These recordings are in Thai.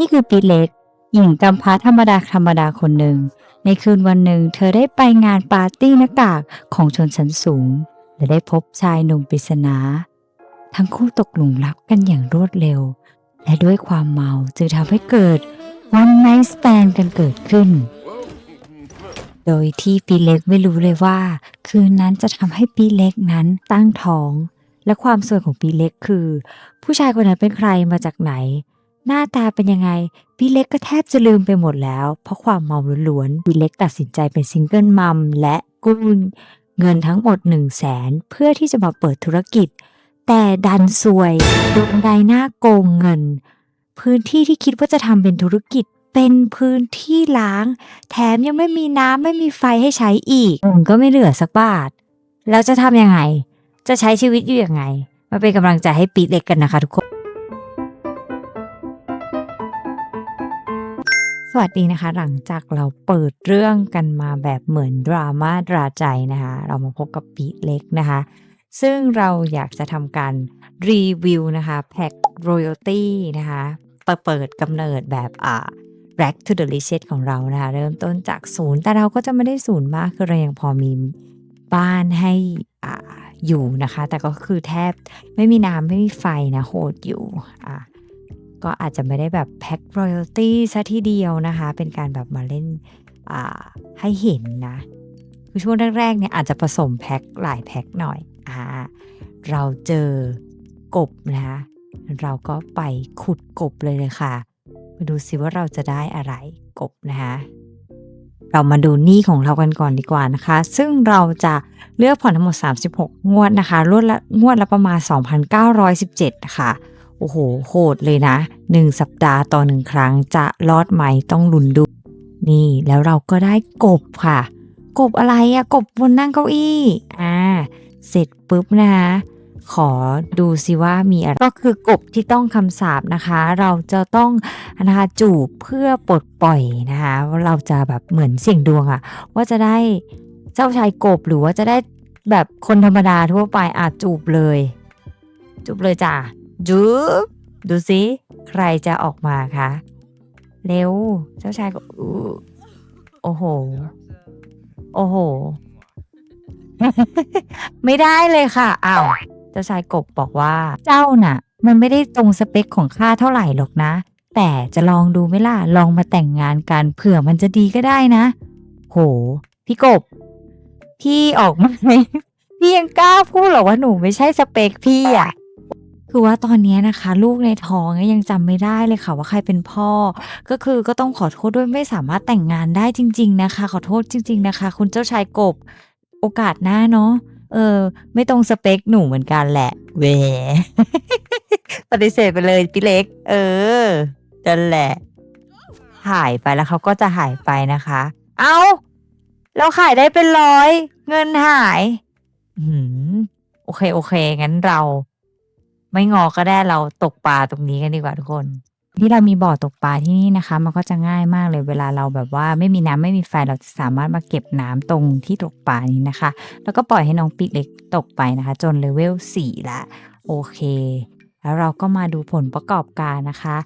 นี่คือปีเล็ก หญิงกำพร้าธรรมดาธรรมดาคนหนึ่ง ในคืนวันหนึ่ง เธอได้ไปงานปาร์ตี้หน้ากากของชนชั้นสูง และได้พบชายหนุ่มปริศนา ทั้งคู่ตกหลุมรักกันอย่างรวดเร็ว และด้วยความเมาจึงทำให้เกิดวันไนท์สแตนกันเกิดขึ้น โดยที่ปีเล็กไม่รู้เลยว่า คืนนั้นจะทำให้ปีเล็กนั้นตั้งท้อง และความสวยของปีเล็กคือ ผู้ชายคนนั้นเป็นใครมาจากไหน หน้าตาเป็นยังไงปีเล็กก็แทบจะลืมไปหมดแล้ว เพราะความเมาล้วนๆปีเล็กตัดสินใจเป็นซิงเกิลมัมและกู้เงินทั้งหมด 1 0 0 0 0แสนเพื่อที่จะมาเปิดธุรกิจ แต่ดันซวยโดนนายหน้าโกงเงิน พื้นที่ที่คิดว่าจะทำเป็นธุรกิจเป็นพื้นที่ล้าง แถมยังไม่มีน้ำไม่มีไฟให้ใช้อีกเงินก็ไม่เหลือสักบาท แล้วจะทำยังไง จะใช้ชีวิตอยู่ยังไง มาเป็นกำลังใจให้ปีเล็กกันนะคะทุกคน สวัสดีนะคะ หลังจากเราเปิดเรื่องกันมาแบบเหมือนดราม่าดราใจนะคะ เรามาพบกับปีเล็กนะคะ ซึ่งเราอยากจะทำการรีวิวนะคะแพ็ค royalty นะคะเปิดเปิดกำเนิดแบบอ่า back to the riches ของเรานะคะ เริ่มต้นจากศูนย์ แต่เราก็จะไม่ได้ศูนย์มาก คือเรายังพอมีบ้านให้อ่าอยู่นะคะ แต่ก็คือแทบไม่มีน้ำไม่มีไฟนะโหดอยู่อ่า ก็อาจจะไม่ได้แบบแพ็ค royalty ซะทีเดียวนะคะ เป็นการแบบมาเล่นให้เห็นนะ คือช่วงแรกๆเนี่ยอาจจะผสมแพ็คหลายแพ็คหน่อยอ่าเราเจอกบนะคะเราก็ไปขุดกบเลยเลยค่ะ มาดูซิว่าเราจะได้อะไรกบนะคะเรามาดูหนี้ของเรากันก่อนดีกว่านะคะ ซึ่งเราจะเลือกผ่อนทั้งหมด 36 งวดนะคะรวดละงวดละประมาณ 2,917นะคะ โอ้โห โหดเลยนะ 1 สัปดาห์ต่อหนึ่งครั้งจะรอดไหมต้องลุ้นดู นี่แล้วเราก็ได้กบค่ะ กบอะไรอะกบบนนั่งเก้าอี้ อ่า เสร็จปุ๊บนะคะขอดูซิว่ามีอะไร ก็คือกบที่ต้องคำสาปนะคะ เราจะต้องนะคะจูบเพื่อปลดปล่อยนะคะว่าเราจะแบบเหมือนเสี่ยงดวงอะว่าจะได้เจ้าชายกบหรือว่าจะได้แบบคนธรรมดาทั่วไปอาจจูบเลย จูบเลยจ้ะ จูบดูซิใครจะออกมาคะเร็ว เจ้าชายกบอกโอ้โห โอ้โห ไม่ได้เลยค่ะอ้าวเจ้าชายกบบอกว่า เจ้าน่ะ มันไม่ได้ตรงสเปคของข้าเท่าไหร่หรอกนะ แต่จะลองดูไหมล่ะ ลองมาแต่งงานกันเผื่อมันจะดีก็ได้นะ โห พี่กบ พี่ออกมาไหมพี่ยังกล้าพูดเหรอว่าหนูไม่ใช่สเปคพี่อะ คือว่าตอนนี้นะคะ ลูกในท้องยังจำไม่ได้เลยค่ะว่าใครเป็นพ่อ ก็คือก็ต้องขอโทษด้วยไม่สามารถแต่งงานได้จริง ๆ นะคะ ขอโทษจริง ๆนะคะ คุณเจ้าชายกบโอกาสหน้าเนาะเออ ไม่ตรงสเปคหนูเหมือนกันแหละ เวปฏิเสธไปเลยพี่เล็ก เออนั่นแหละ หายไปแล้วเขาก็จะหายไปนะคะ เอาเราขายได้เป็นร้อย เงินหาย อืมโอเค โอเค งั้นเรา ไม่งอก็ได้เราตกปลาตรงนี้กันดีกว่าทุกคน ที่เรามีบ่อตกปลาที่นี่นะคะ มันก็จะง่ายมากเลยเวลาเราแบบว่าไม่มีน้ำไม่มีไฟเราจะสามารถมาเก็บน้ำตรงที่ตกปลานี้นะคะ แล้วก็ปล่อยให้น้องปีกเล็กตกไปนะคะ จนเลเวล4ละโอเค แล้วเราก็มาดูผลประกอบการนะคะ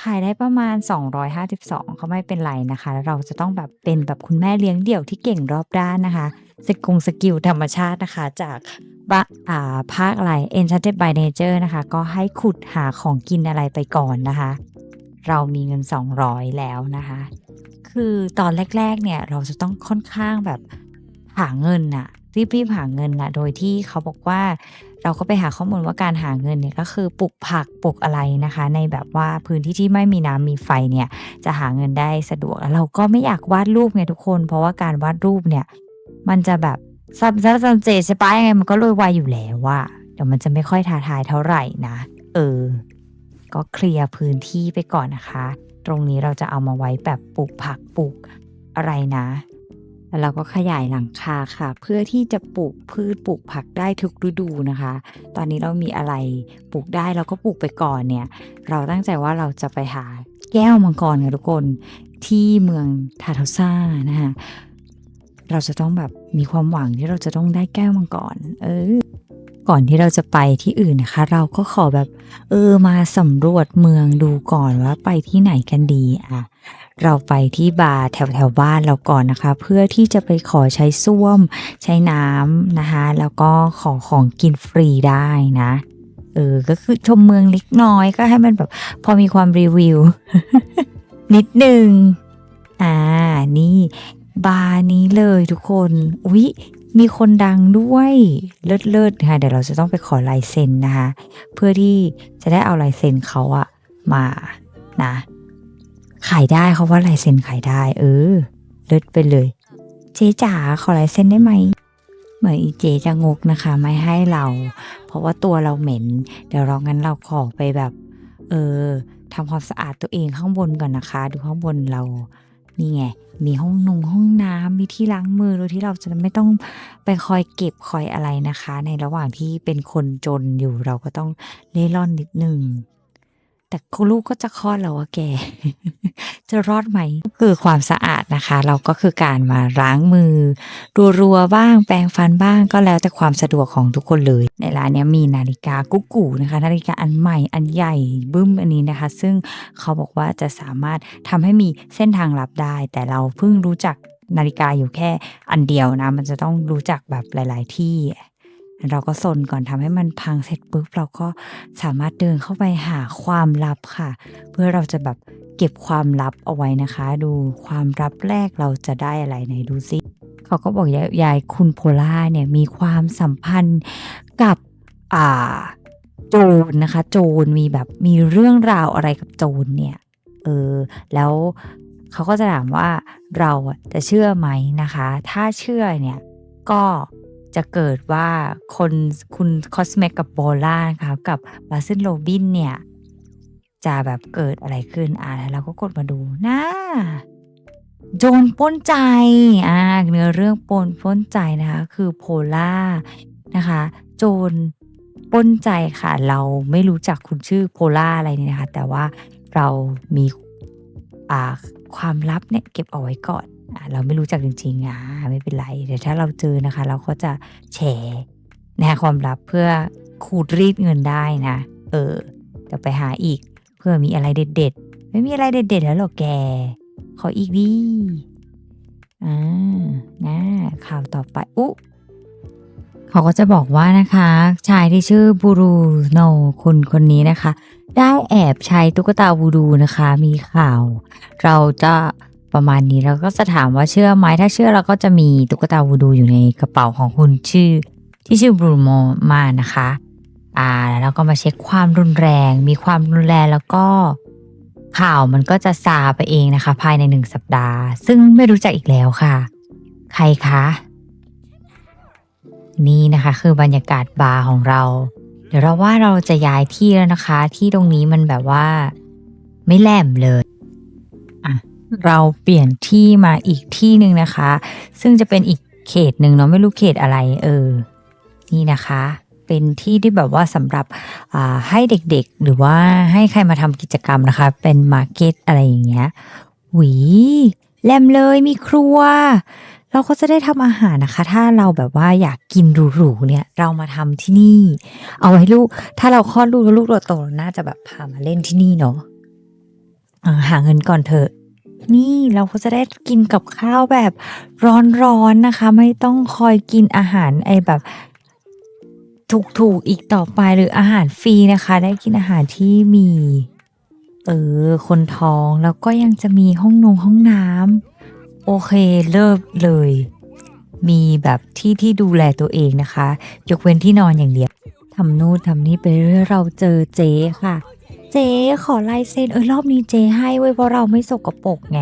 ขายได้ประมาณ 252ก็ไม่เป็นไรนะคะ แล้วเราจะต้องแบบเป็นแบบคุณแม่เลี้ยงเดี่ยวที่เก่งรอบด้านนะคะสกุงสกิลธรรมชาตินะคะ จากบะอ่าภาคอะไร Enchanted by Nature นะคะ ก็ให้ขุดหาของกินอะไรไปก่อนนะคะ เรามีเงิน 200 แล้วนะคะ คือตอนแรก ๆ เนี่ย เราจะต้องค่อนข้างแบบหาเงินน่ะรีบๆหาเงินน่ะโดยที่เขาบอกว่า เราก็ไปหาข้อมูลว่าการหาเงินเนี่ยก็คือปลูกผักปลูกอะไรนะคะ ในแบบว่าพื้นที่ที่ไม่มีน้ำมีไฟเนี่ยจะหาเงินได้สะดวกแล้วเราก็ไม่อยากวาดรูปไงทุกคน เพราะว่าการวาดรูปเนี่ยมันจะแบบซับซับซับเจใช่ปะยังไงมันก็โรยวายอยู่แล้วว่าเดี๋ยวมันจะไม่ค่อยท้าทายเท่าไหร่นะเออ ก็เคลียร์พื้นที่ไปก่อนนะคะ ตรงนี้เราจะเอามาไว้แบบปลูกผักปลูกอะไรนะ แล้วเราก็ขยายหลังคาค่ะ เพื่อที่จะปลูกพืชปลูกผักได้ทุกฤดูนะคะ ตอนนี้เรามีอะไรปลูกได้เราก็ปลูกไปก่อนเนี่ย เราตั้งใจว่าเราจะไปหาแก้วมังกรค่ะทุกคนที่เมืองทาทาซ่านะคะเราจะต้องแบบมีความหวังที่เราจะต้องได้แก้วมังกรเออก่อนที่เราจะไปที่อื่นนะคะ เราก็ขอแบบ เออมาสำรวจเมืองดูก่อนว่าไปที่ไหนกันดีอะ เราไปที่บาร์แถวแถวบ้านเราก่อนนะคะ เพื่อที่จะไปขอใช้ส้วม ใช้น้ำนะคะ แล้วก็ขอของกินฟรีได้นะเออก็คือชมเมืองเล็กน้อยก็ให้มันแบบพอมีความรีวิว นิดนึงอ่านี่บาร์นี้เลยทุกคน อุ๊ย มีคนดังด้วยเลิศเลิศๆค่ะเดี๋ยวเราจะต้องไปขอลายเซ็นนะคะ เพื่อที่จะได้เอาลายเซ็นเขาอะมานะ ขายได้เขาว่าลายเซ็นขายได้ เออ เลิศไปเลย เจ๊จ๋าขอลายเซ็นได้ไหมเหมือนอีเจจะงกนะคะ ไม่ให้เรา เพราะว่าตัวเราเหม็น เดี๋ยวเรางั้นเราขอไปแบบ เออทำความสะอาดตัวเองข้างบนก่อนนะคะ ดูข้างบนเรานี่ไง มีห้องนงห้องน้ำมีที่ล้างมือโดยที่เราจะไม่ต้องไปคอยเก็บคอยอะไรนะคะ ในระหว่างที่เป็นคนจนอยู่เราก็ต้องเล่ร่อนนิดนึง แต่ลูกก็จะคลอดแล้วอะแก จะรอดไหม คือความสะอาดนะคะ เราก็คือการมาล้างมือ รัวๆบ้าง แปรงฟันบ้างก็แล้วแต่ความสะดวกของทุกคนเลย ในร้านนี้มีนาฬิกากุ๊กกูนะคะ นาฬิกาอันใหม่อันใหญ่บึ้มอันนี้นะคะ ซึ่งเขาบอกว่าจะสามารถทำให้มีเส้นทางลับได้ แต่เราเพิ่งรู้จักนาฬิกาอยู่แค่อันเดียวนะ มันจะต้องรู้จักแบบหลาย ๆ ที่ เราก็สนก่อนทำให้มันพังเสร็จปุ๊บเราก็สามารถเดินเข้าไปหาความลับค่ะ เพื่อเราจะแบบเก็บความลับเอาไว้นะคะ ดูความลับแรกเราจะได้อะไรไหนดูซิเขาก็บอกยายยายคุณโพล่าเนี่ยมีความสัมพันธ์กับอ่าโจรนะคะ โจรมีแบบมีเรื่องราวอะไรกับโจรเนี่ยเออแล้วเขาก็จะถามว่าเราจะเชื่อไหมนะคะ ถ้าเชื่อเนี่ยก็ จะเกิดว่าคนคุณคอสเมกกับโบล่านะคะกับบาซินโรบินเนี่ย จะแบบเกิดอะไรขึ้นอ่าแล้วเราก็กดมาดูนะโจรป้นใจอ่าเนื้อเรื่องปนป้นใจนะคะ คือโพล่านะคะ โจรป้นใจค่ะ เราไม่รู้จักคุณชื่อโพล่าอะไรเนี่ยนะคะ แต่ว่าเรามีอ่าความลับเนี่ยเก็บเอาไว้ก่อน เราไม่รู้จักจริงๆอ่าไม่เป็นไรเดี๋ยวถ้าเราเจอนะคะ เราก็จะแฉนะคะความลับเพื่อขูดรีดเงินได้นะ เออเดี๋ยวไปหาอีก เพื่อมีอะไรเด็ดๆ ไม่มีอะไรเด็ดๆ แล้วหรอกแก ขออีกดิอ่านะข่าวต่อไปอุ๊เขาก็จะบอกว่านะคะ ชายที่ชื่อบูรูโนคุณคนนี้นะคะ ได้แอบใช้ตุ๊กตาวูดูนะคะ มีข่าว เราจะ ประมาณนี้เราก็จะถามว่าเชื่อไหมถ้าเชื่อเราก็จะมีตุ๊กตาวูดูอยู่ในกระเป๋าของคุณชื่อ ที่ชื่อบรูโมมานะคะอ่าแล้วก็มาเช็คความรุนแรง มีความรุนแรงแล้วก็ข่าวมันก็จะซาไปเองนะคะ ภายในหนึ่งสัปดาห์ ซึ่งไม่รู้จักอีกแล้วค่ะ ใครคะ นี่นะคะ คือบรรยากาศบาร์ของเรา เดี๋ยวเราว่าเราจะย้ายที่แล้วนะคะ ที่ตรงนี้มันแบบว่า ไม่แหลมเลย อะ เราเปลี่ยนที่มาอีกที่หนึ่งนะคะ ซึ่งจะเป็นอีกเขตหนึ่งเนาะไม่รู้เขตอะไรเออ นี่นะคะ เป็นที่ที่แบบว่าสำหรับให้เด็กๆ หรือว่าให้ใครมาทำกิจกรรมนะคะ เป็นมาร์เก็ตอะไรอย่างเงี้ยหวีแหลมเลยมีครัว เราก็จะได้ทำอาหารนะคะ ถ้าเราแบบว่าอยากกินหรูๆเนี่ยเรามาทำที่นี่ เอาไว้ลูก ถ้าเราคลอดลูกแล้วลูกเราโตน่าจะแบบพามาเล่นที่นี่เนาะหาเงินก่อนเถอะ นี่เราก็จะได้กินกับข้าวแบบร้อนๆนะคะ ไม่ต้องคอยกินอาหารไอแบบถูกๆอีกต่อไปหรืออาหารฟรีนะคะ ได้กินอาหารที่มีเออคนท้องแล้วก็ยังจะมีห้องนงห้องน้ำโอเคเลิกเลย มีแบบที่ที่ดูแลตัวเองนะคะ ยกเว้นที่นอนอย่างเดียวทำนู่นทำนี่ไปเรื่อยเราเจอเจ๊ค่ะ เจ๊ขอลายเซ็นเออรอบนี้เจ๊ให้ไว้ยเพราะเราไม่สกปรกไง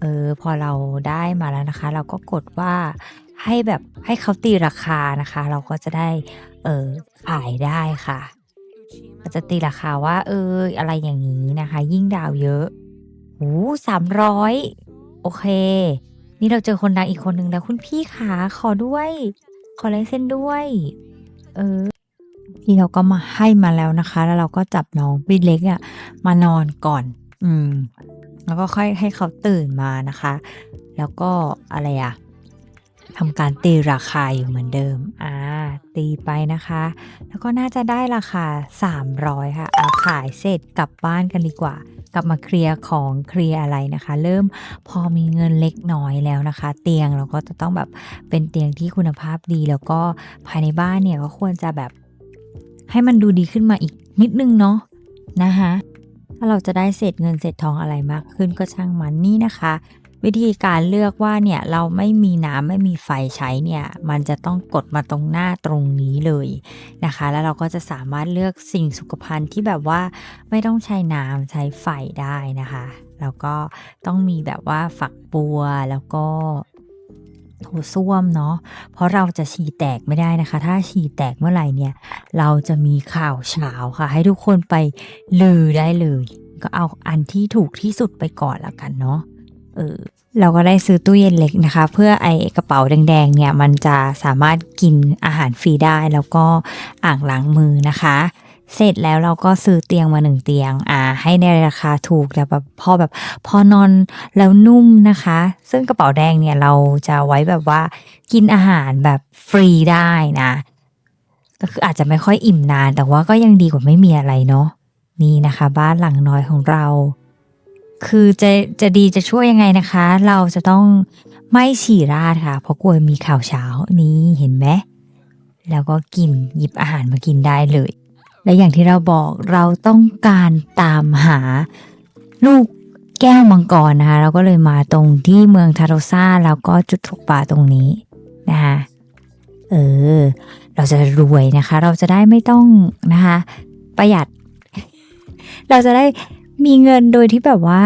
เออพอเราได้มาแล้วนะคะ เราก็กดว่าให้แบบให้เขาตีราคานะคะ เราก็จะได้เออขายได้ค่ะก็จะตีราคาว่า เอออะไรอย่างนี้นะคะ ยิ่งดาวเยอะโอ้สามร้อยโอเค นี่เราเจอคนดังอีกคนหนึ่งแล้วคุณพี่ขาขอด้วย ขอลายเส้นด้วย เออ พี่เขาก็มาให้มาแล้วนะคะ แล้วเราก็จับน้องพี่เล็กอะมานอนก่อน อืม แล้วก็ค่อยให้เขาตื่นมานะคะ แล้วก็อะไรอะทำการตีราคาอยู่เหมือนเดิม อ่า ตีไปนะคะ แล้วก็น่าจะได้ราคา 300 ค่ะอาขายเสร็จกลับบ้านกันดีกว่า กลับมาเคลียร์ของเคลียร์อะไรนะคะ เริ่มพอมีเงินเล็กน้อยแล้วนะคะ เตียงเราก็จะต้องแบบเป็นเตียงที่คุณภาพดี แล้วก็ภายในบ้านเนี่ยก็ควรจะแบบ ให้มันดูดีขึ้นมาอีกนิดนึงเนาะนะคะถ้าเราจะได้เศษเงินเศษทองอะไรมากขึ้นก็ช่างมันนี่นะคะ วิธีการเลือกว่าเนี่ยเราไม่มีน้ำไม่มีไฟใช้เนี่ยมันจะต้องกดมาตรงหน้าตรงนี้เลยนะคะ แล้วเราก็จะสามารถเลือกสิ่งสุขภัณฑ์ที่แบบว่าไม่ต้องใช้น้ำใช้ไฟได้นะคะ แล้วก็ต้องมีแบบว่าฝักบัวแล้วก็ ถส้วมเนาะ เพราะเราจะฉี่แตกไม่ได้นะคะ ถ้าฉี่แตกเมื่อไหร่เนี่ย เราจะมีข่าวเช้าค่ะ ให้ทุกคนไปลือได้เลย ก็เอาอันที่ถูกที่สุดไปก่อนละกันเนาะ เออ เราก็ได้ซื้อตู้เย็นเล็กนะคะ เพื่อไอกระเป๋าแดงๆเนี่ย มันจะสามารถกินอาหารฟรีได้แล้วก็อ่างล้างมือนะคะ เสร็จแล้วเราก็ซื้อเตียงมาหนึ่งเตียง อ่า ให้ในราคาถูกแต่แบบพอแบบพอนอนแล้วนุ่มนะคะ ซึ่งกระเป๋าแดงเนี่ยเราจะไว้แบบว่ากินอาหารแบบฟรีได้นะก็คืออาจจะไม่ค่อยอิ่มนาน แต่ว่าก็ยังดีกว่าไม่มีอะไรเนาะนี่นะคะ บ้านหลังน้อยของเรา คือจะจะดีจะช่วยยังไงนะคะ เราจะต้องไม่ฉี่ราดค่ะ เพราะกลัวมีข่าวเช้านี้เห็นไหมแล้วก็กินหยิบอาหารมากินได้เลย และอย่างที่เราบอกเราต้องการตามหาลูกแก้วมังกรนะคะ เราก็เลยมาตรงที่เมืองทาโรซาแล้วก็จุดตกปลาตรงนี้นะคะเออ เราจะรวยนะคะ เราจะได้ไม่ต้องนะคะ ประหยัด เราจะได้มีเงินโดยที่แบบว่า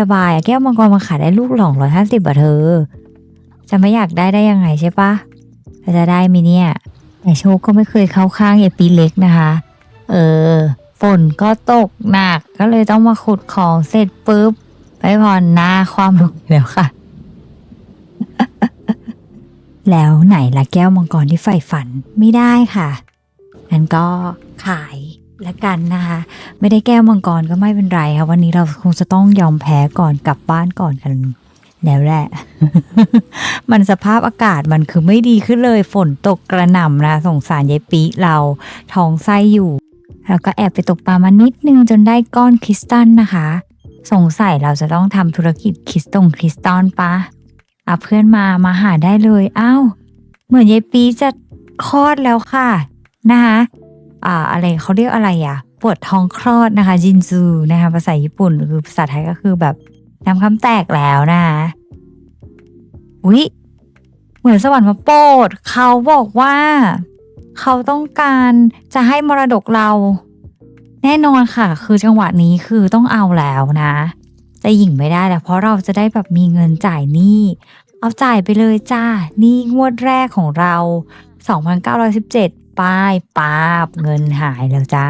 สบายๆแก้วมังกรมาขายได้ลูกหล่องร้อยห้าสิบอะเธอ จะไม่อยากได้ได้ยังไงใช่ปะเราจะได้ไหมเนี่ย แต่โชคก็ไม่เคยเข้าข้างไอ้ปีเล็กนะคะ เออ ฝนก็ตกหนักก็เลยต้องมาขุดของเสร็จปุ๊บ ไปผ่อนหน้าความลงแล้วค่ะ แล้วไหนละแก้วมังกรที่ใฝ่ฝันไม่ได้ค่ะงั้นก็ขายละกันนะคะ ไม่ได้แก้วมังกรก็ไม่เป็นไรค่ะวันนี้เราคงจะต้องยอมแพ้ก่อนกลับบ้านก่อนกัน แล้วแหละ มันสภาพอากาศมันคือไม่ดีขึ้นเลย ฝนตกกระหน่ำนะสงสารยายปีเราท้องไส้อยู่ แล้วก็แอบไปตกปลามานิดนึงจนได้ก้อนคริสตัลนะคะ สงสัยเราจะต้องทำธุรกิจคริสตงคริสตัลปะอะเพื่อนมามาหาได้เลยอ้าวเหมือนยายปีจะคลอดแล้วค่ะนะคะอ่าอะไรเขาเรียกอะไรอะ ปวดท้องคลอดนะคะ จินซูนะคะภาษาญี่ปุ่นคือภาษาไทยก็คือแบบ น้ำคำแตกแล้วนะอุ๊ยเหมือนสวรรค์มาโปรดเขาบอกว่า เขาต้องการจะให้มรดกเรา แน่นอนค่ะ คือจังหวะนี้คือต้องเอาแล้วนะแต่หญิงไม่ได้แล้วเพราะเราจะได้แบบมีเงินจ่ายหนี้เอาจ่ายไปเลยจ้านี่งวดแรกของเรา 2,917 ป้ายป้าบเงินหายแล้วจ้า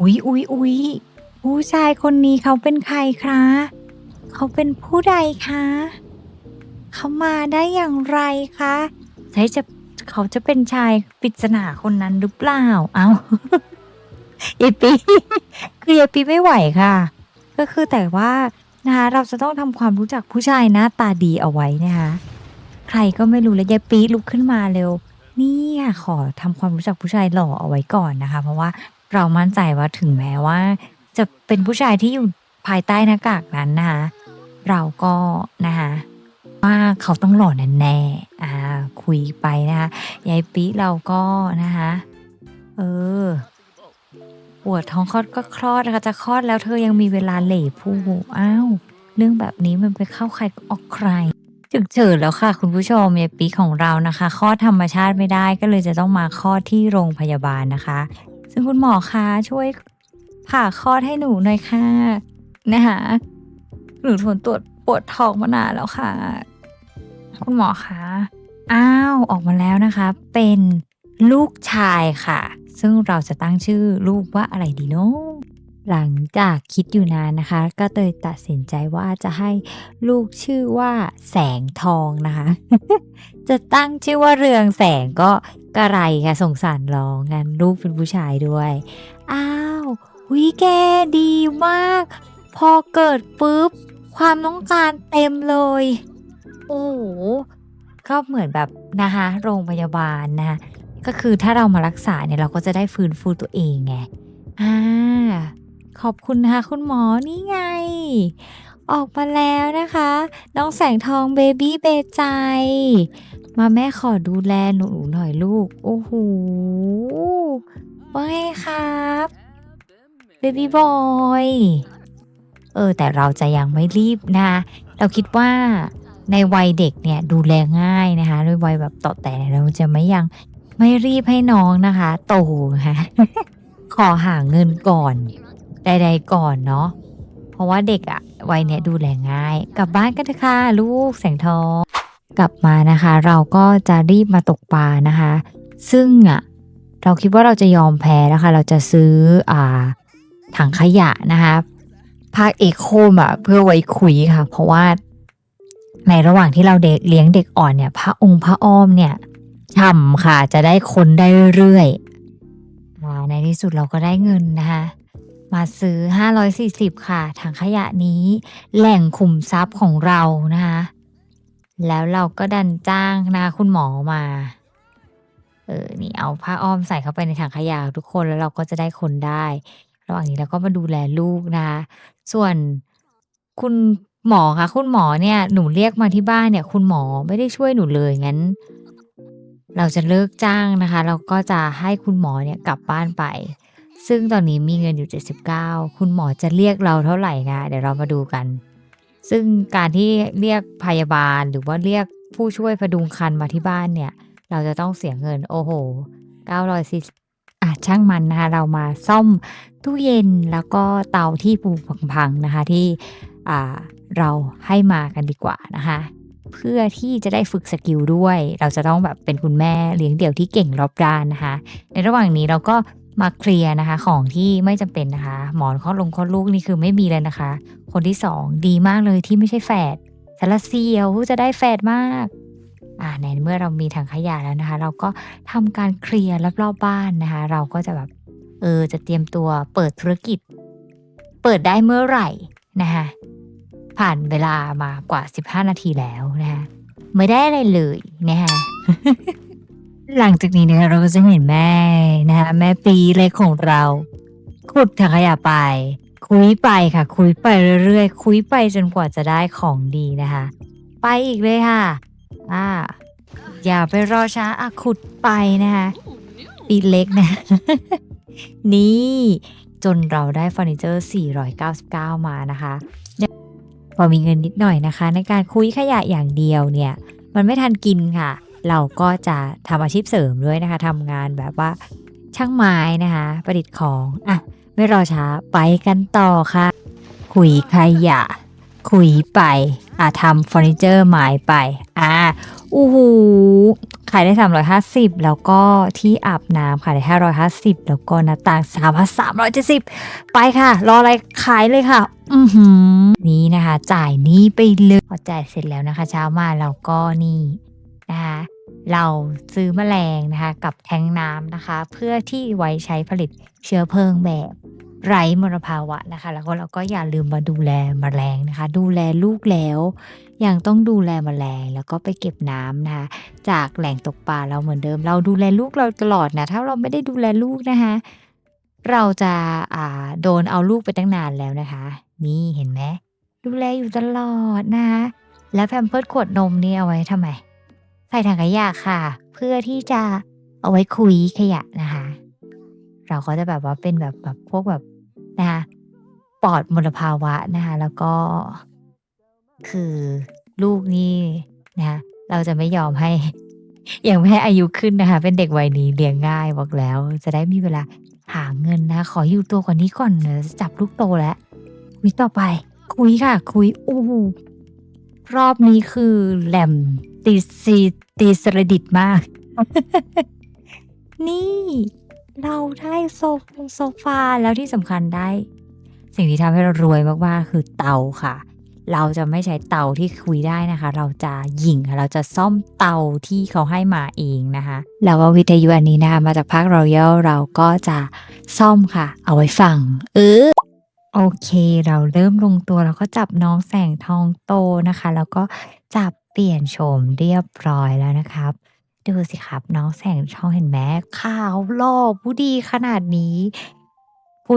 อุ๊ยอุ๊ยอุ๊ยผู้ชายคนนี้เขาเป็นใครคะ เขาเป็นผู้ใดคะ เขามาได้อย่างไรคะใช่จะเขาจะเป็นชายปริศนาคนนั้นหรือเปล่า เอาเยปีคือเยปีไม่ไหวค่ะ ก็คือแต่ว่านะคะเราจะต้องทำความรู้จักผู้ชายหน้าตาดีเอาไว้นะคะใครก็ไม่รู้แล้วยายปีลุกขึ้นมาเร็ว นี่ขอทำความรู้จักผู้ชายหล่อเอาไว้ก่อนนะคะ เพราะว่าเรามั่นใจว่าถึงแม้ว่า จะเป็นผู้ชายที่อยู่ภายใต้หน้ากากนั้นนะคะ เราก็นะคะว่าเขาต้องหล่อแน่ๆอ่า คุยไปนะคะยายปีเราก็นะคะเออปวดท้องคลอดก็คลอดนะคะจะคลอดแล้วเธอยังมีเวลาเหล่ผู้อ้าวเรื่องแบบนี้มันไปเข้าใครออกใครจึกเฉินแล้วค่ะ คุณผู้ชมยายปีของเรานะคะคลอดธรรมชาติไม่ได้ก็เลยจะต้องมาคลอดที่โรงพยาบาลนะคะ ซึ่งคุณหมอคะช่วยผ่าคลอดให้หนูหน่อยค่ะนะคะ หนูทนตรวจปวดท้องมานานแล้วค่ะ คุณหมอคะ อ้าว ออกมาแล้วนะคะ เป็นลูกชายค่ะ ซึ่งเราจะตั้งชื่อลูกว่าอะไรดีเนาะหลังจากคิดอยู่นานนะคะ ก็เลยตัดสินใจว่าจะให้ลูกชื่อว่าแสงทองนะคะ จะตั้งชื่อว่าเรืองแสงก็กระไรค่ะสงสารร้องงานลูกเป็นผู้ชายด้วย อ้าววิแกดีมาก พอเกิดปุ๊บ ความต้องการเต็มเลย โอ้โหก็เหมือนแบบนะคะโรงพยาบาลนะคะก็คือถ้าเรามารักษาเนี่ยเราก็จะได้ฟื้นฟูตัวเองไงอ่าขอบคุณนะคะคุณหมอนี่ไง ออกมาแล้วนะคะ น้องแสงทองเบบี้เบใจมาแม่ขอดูแลหนูหน่อยลูก โอ้โหว่าไงครับเบบี้บอย เออ แต่เราจะยังไม่รีบนะ เราคิดว่าในวัยเด็กเนี่ยดูแลง่ายนะคะในวัยแบบต่อแต่เราจะไม่ยังไม่รีบให้น้องนะคะ โตค่ะขอหาเงินก่อนใดๆก่อนเนาะเพราะว่าเด็กอะวัยเนี้ยดูแลง่าย กลับบ้านกันเถอะค่ะลูกแสงทองกลับมานะคะ เราก็จะรีบมาตกปลานะคะ ซึ่งอะเราคิดว่าเราจะยอมแพ้แล้วค่ะเราจะซื้ออ่าถังขยะนะคะ ภาคเอกโคมอะเพื่อไว้คุยค่ะ เพราะว่าในระหว่างที่เราเด็กเลี้ยงเด็กอ่อนเนี่ย พระองค์พระอ้อมเนี่ยฉ่ำค่ะ จะได้คนได้เรื่อยๆมาในที่สุดเราก็ได้เงินนะคะมาซื้อ 540 ค่ะถังขยะนี้แหล่งขุมทรัพย์ของเรานะคะแล้วเราก็ดันจ้างนะคะคุณหมอมา เออ นี่เอาผ้าอ้อมใส่เข้าไปในถังขยะทุกคนแล้วเราก็จะได้คนได้ ระหว่างนี้เราก็มาดูแลลูกนะคะ ส่วนคุณหมอคะคุณหมอเนี่ยหนูเรียกมาที่บ้านเนี่ย คุณหมอไม่ได้ช่วยหนูเลยงั้น เราจะเลิกจ้างนะคะ เราก็จะให้คุณหมอเนี่ยกลับบ้านไป ซึ่งตอนนี้มีเงินอยู่ 79 คุณหมอจะเรียกเราเท่าไหร่นะ เดี๋ยวเรามาดูกัน ซึ่งการที่เรียกพยาบาลหรือว่าเรียกผู้ช่วยพดุงครรภ์มาที่บ้านเนี่ย เราจะต้องเสียเงินโอ้โห940อะช่างมันนะคะเรามาซ่อม ตู้เย็นแล้วก็เตาที่ปูพังๆนะคะที่เราให้มากันดีกว่านะคะเพื่อที่จะได้ฝึกสกิลด้วย เราจะต้องแบบเป็นคุณแม่เลี้ยงเดี่ยวที่เก่งรอบด้านนะคะ ในระหว่างนี้เราก็มาเคลียร์นะคะของที่ไม่จำเป็นนะคะ หมอนข้อลงข้อลูกนี่คือไม่มีเลยนะคะ คนที่สองดีมากเลยที่ไม่ใช่แฝดสารเซียวจะได้แฝดมากอ่าในเมื่อเรามีถังขยะแล้วนะคะ เราก็ทำการเคลียร์รอบๆบ้านนะคะ เราก็จะแบบ เออจะเตรียมตัวเปิดธุรกิจ เปิดได้เมื่อไหร่นะคะผ่านเวลามากว่า 15 นาทีแล้วนะคะไม่ได้อะไรเลยนะคะหลังจากนี้เนี่ยเราก็จะเห็นแม่นะคะแม่ปีเล็กของเราขุดถังขยะไป คุยไปค่ะ คุยไปเรื่อยๆ คุยไปจนกว่าจะได้ของดีนะคะ ไปอีกเลยค่ะอ่าอย่าไปรอช้าอะขุดไปนะคะปีเล็กนะ นี่จนเราได้เฟอร์นิเจอร์ 499 มานะคะพอมีเงินนิดหน่อยนะคะ ในการคุยขยะอย่างเดียวเนี่ย มันไม่ทันกินค่ะ เราก็จะทำอาชีพเสริมด้วยนะคะทำงานแบบว่าช่างไม้นะคะ ประดิษฐ์ของอะไม่รอช้าไปกันต่อค่ะ คุยขยะ คุยไปอะทำเฟอร์นิเจอร์ไม้ไปอะ อู้หูขายได้ 350 แล้วก็ที่อาบน้ำขายได้ 550 แล้วก็หน้าต่าง 3,370 ไปค่ะ รออะไรขายเลยค่ะ อือหือนี่นะคะ จ่ายนี้ไปเลยพอจ่ายเสร็จแล้วนะคะ เช้ามาเราก็นี่นะคะเราซื้อแมลงนะคะ กับแทงน้ำนะคะ เพื่อที่ไว้ใช้ผลิตเชื้อเพลิงแบบไร้มลภาวะนะคะ แล้วก็เราก็อย่าลืมมาดูแลแมลงนะคะ ดูแลลูกแล้ว ยังต้องดูแลแมลงแล้วก็ไปเก็บน้ำนะคะจากแหล่งตกปลาเราเหมือนเดิม เราดูแลลูกเราตลอดนะ ถ้าเราไม่ได้ดูแลลูกนะคะเราจะอ่าโดนเอาลูกไปตั้งนานแล้วนะคะ นี่เห็นไหมดูแลอยู่ตลอดนะคะแล้วแพมเพิร์ดขวดนมนี่เอาไว้ทำไมใส่ถังขยะค่ะ เพื่อที่จะเอาไว้คุยขยะนะคะ เราก็จะแบบว่าเป็นแบบแบบพวกแบบนะคะปลอดมลภาวะนะคะ แล้วก็ คือลูกนี่นะคะเราจะไม่ยอมให้ยังไม่ให้อายุขึ้นนะคะ เป็นเด็กวัยนี้เลี้ยงง่ายบอกแล้ว จะได้มีเวลาหาเงินนะคะขออยู่ตัวกว่านี้ก่อนเดี๋ยวจะจับลูกโตแล้วคุยต่อไป คุยค่ะ คุยอู้รอบนี้คือแหลมตีซีตีสระดิตมาก นี่ เราได้โซฟโซฟาแล้วที่สำคัญได้ สิ่งที่ทำให้เรารวยมากๆคือเตาค่ะ เราจะไม่ใช้เตาที่คุยได้นะคะ เราจะยิงค่ะเราจะซ่อมเตาที่เขาให้มาเองนะคะ แล้วก็วิทยุอันนี้นะคะมาจากภาครอยัลเราก็จะซ่อมค่ะ เอาไว้ฟัง เออโอเค เราเริ่มลงตัวแล้วก็จับน้องแสงทองโตนะคะ แล้วก็จับเปลี่ยนโฉมเรียบร้อยแล้วนะครับดูสิครับน้องแสงทองเห็นไหมขาวหล่อผู้ดีขนาดนี้ ผู้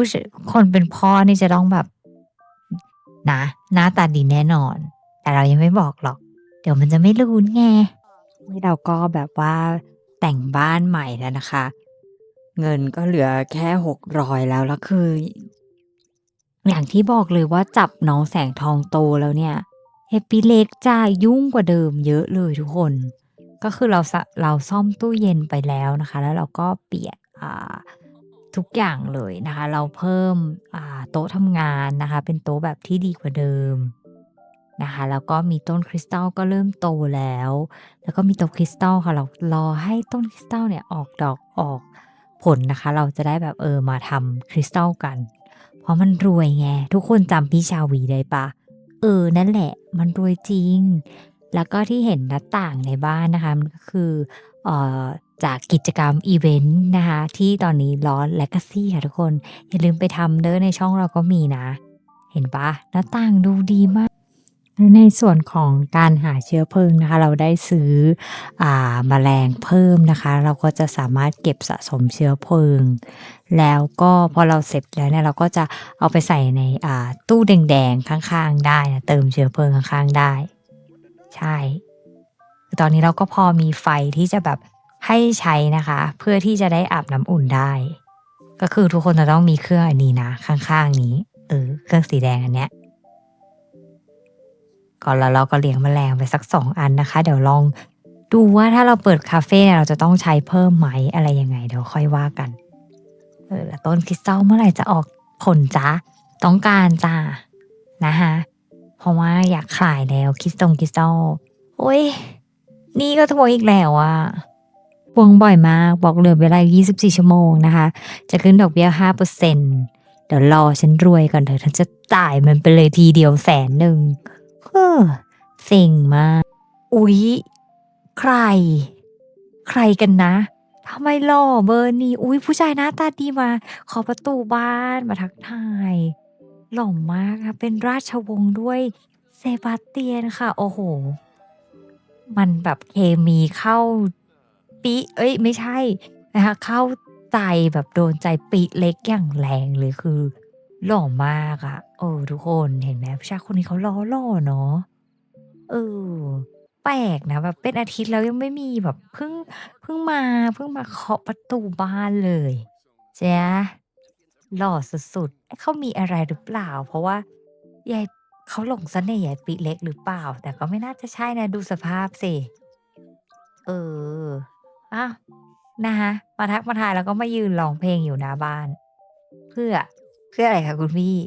คนเป็นพ่อนี่จะต้องแบบ นะ หน้าตาดีแน่นอน แต่เรายังไม่บอกหรอก เดี๋ยวมันจะไม่รู้ไงนี่เราก็แบบว่าแต่งบ้านใหม่แล้วนะคะ เงินก็เหลือแค่หกร้อยแล้วแล้วคือ อย่างที่บอกเลยว่าจับน้องแสงทองโตแล้วเนี่ยเฮปปี้เล็กจะยุ่งกว่าเดิมเยอะเลยทุกคน ก็คือเราสเราซ่อมตู้เย็นไปแล้วนะคะ แล้วเราก็เปลี่ยนอ่า ทุกอย่างเลยนะคะ เราเพิ่มโต๊ะทำงานนะคะ เป็นโต๊ะแบบที่ดีกว่าเดิมนะคะ แล้วก็มีต้นคริสตัลก็เริ่มโตแล้ว แล้วก็มีโต๊ะคริสตัลค่ะ เรารอให้ต้นคริสตัลเนี่ยออกดอกออกผลนะคะ เราจะได้แบบเออมาทำคริสตัลกัน เพราะมันรวยไง ทุกคนจำพี่ชาวีได้ปะ เออ นั่นแหละ มันรวยจริง แล้วก็ที่เห็นหน้าต่างในบ้านนะคะ มันก็คือเอ่อ จากกิจกรรมอีเวนต์นะคะที่ตอนนี้ร้อนและกซี่ค่ะทุกคน อย่าลืมไปทำเด้อในช่องเราก็มีนะ เห็นปะหน้าต่างดูดีมาก ในส่วนของการหาเชื้อเพลิงนะคะ เราได้ซื้ออ่าแมลงเพิ่มนะคะ เราก็จะสามารถเก็บสะสมเชื้อเพลิง แล้วก็พอเราเสร็จแล้วเนี่ยเราก็จะเอาไปใส่ในอ่าตู้แดงๆข้างๆ ได้นะเติมเชื้อเพลิงข้างๆได้ ใช่ ตอนนี้เราก็พอมีไฟที่จะแบบ ให้ใช้นะคะ เพื่อที่จะได้อาบน้ำอุ่นได้ ก็คือทุกคนจะต้องมีเครื่องอันนี้นะ ข้างๆนี้เออเครื่องสีแดงอันเนี้ยก่อนแล้วเราก็เลี้ยงแมลงไปสักสองอันนะคะ เดี๋ยวลองดูว่าถ้าเราเปิดคาเฟ่เราจะต้องใช้เพิ่มไหมอะไรยังไงเดี๋ยวค่อยว่ากันเออแล้วต้นคริสตัลเมื่อไหร่จะออกผลจ้าต้องการจ้านะคะเพราะว่าอยากขายแล้วคริสตงคริสตัลโอ้ยนี่ก็ทวงอีกแล้วอะ วงบ่อยมากบอกเหลือเวลา 24 ชั่วโมงนะคะ จะขึ้นดอกเบี้ย 5%เดี๋ยวรอฉันรวยก่อนเถอะฉันจะจ่ายมันไปเลยทีเดียวแสนหนึ่งเฮ้อเซ็งมาก อุ๊ย ใคร ใครกันนะทำไมหล่อเบอร์นี้ อุ๊ย ผู้ชายหน้าตาดีมา ขอประตูบ้านมาทักทาย หล่อมากค่ะเป็นราชวงศ์ด้วยเซบาสเตียนค่ะ โอ้โห มันแบบเคมีเข้า ปิเอ้ยไม่ใช่นะคะเข้าใจแบบโดนใจปิเล็กอย่างแรงเลยคือ หล่อมากอะเออทุกคนเห็นไหมผู้ชายคนนี้เขาล้อหล่อเนาะเออแปลกนะแบบเป็นอาทิตย์แล้วยังไม่มีแบบเพิ่งเพิ่งมาเพิ่งมาเคาะประตูบ้านเลยเจ๊ะหล่อสุดๆเอ๊ะเขามีอะไรหรือเปล่า เพราะว่ายายเขาหลงเสน่ห์ยายปิเล็กหรือเปล่า แต่ก็ไม่น่าจะใช่นะดูสภาพสิ เออ อ้าวนะคะมาทักมาทายแล้วก็มายืนร้องเพลงอยู่หน้าบ้าน เพื่อเพื่ออะไรคะคุณพี่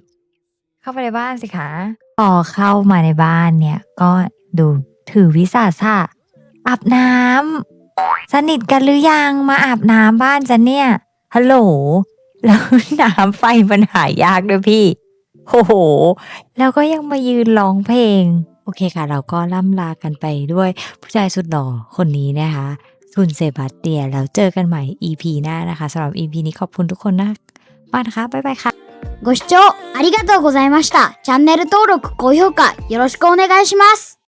เข้าไปในบ้านสิคะพอเข้ามาในบ้านเนี่ย ก็ดูถือวิสาสะอาบน้ำสนิทกันหรือยังมาอาบน้ำบ้านฉันเนี่ยฮัลโหลแล้วน้ำไฟมันหายากด้วยพี่โอ้โห แล้วก็ยังมายืนร้องเพลง โอเคค่ะ เราก็ล่ำลากันไปด้วยผู้ชายสุดหล่อคนนี้นะคะ คุณเซบาสเตียนแล้วเจอกันใหม่ EP หน้านะคะสำหรับ EP นี้ขอบคุณทุกคนนะมากนะคะ บ๊ายบายค่ะ ご視聴ありがとうございました。チャンネル登録、高評価よろしくお願いします。